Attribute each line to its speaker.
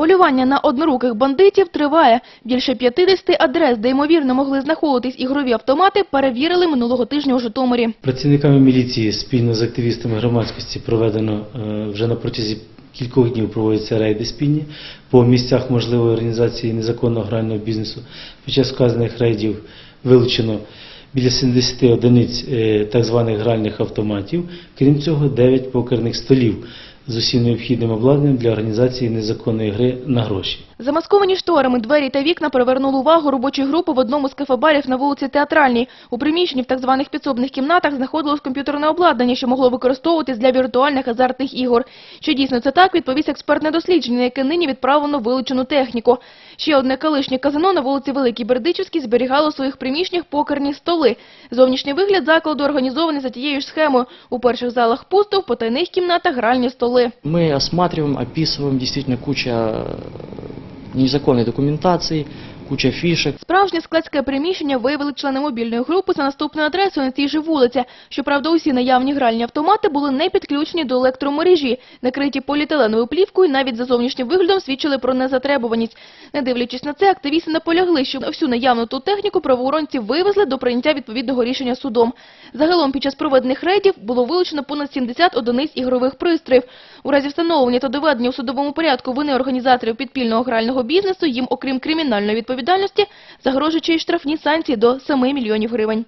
Speaker 1: Полювання на одноруких бандитів триває. Більше 50 адрес, де ймовірно могли знаходитись ігрові автомати, перевірили минулого тижня у Житомирі.
Speaker 2: Працівниками міліції спільно з активістами громадськості проведено е, вже на протязі кількох днів проводяться рейди спільні по місцях можливої організації незаконного грального бізнесу. Під час вказаних рейдів вилучено біля 70 одиниць е, так званих гральних автоматів, крім цього 9 покерних столів з усім необхідним обладнанням для організації незаконної гри на гроші.
Speaker 1: Замасковані шторами, двері та вікна привернули увагу робочої групи в одному з кафе-барів на вулиці Театральній. У приміщенні в так званих підсобних кімнатах знаходилось комп'ютерне обладнання, що могло використовуватись для віртуальних азартних ігор. Чи дійсно це так, відповість експертне дослідження, яке нині відправлено вилучену техніку. Ще одне колишнє казино на вулиці Великій Бердичівській зберігало у своїх приміщеннях покерні столи. Зовнішній вигляд закладу організований за тією ж схемою. У перших залах пусто, в потайних кімнатах гральні столи
Speaker 3: Мы осматриваем, описываем действительно куча э, незаконной документации, куча фишек.
Speaker 1: Справжнє складське приміщення виявили члени мобільної групи за наступною адресою на цій же вулиці. Щоправда, усі наявні гральні автомати були не підключені до електромережі, накриті поліетиленовою плівкою, навіть за зовнішнім виглядом свідчили про незатребуваність. Не дивлячись на це, активісти наполягли, що всю наявну тут техніку правоохоронці вивезли до прийняття відповідного рішення судом. Загалом під час проведених рейдів було вилучено понад 70 одиниць ігрових пристроїв. У разі встановлення та доведення у судовому порядку вини організаторів підпільного грального бізнесу їм, окрім кримінальної відповідальності, загрожують загрожуючи штрафні санкції до 7 мільйонів гривень.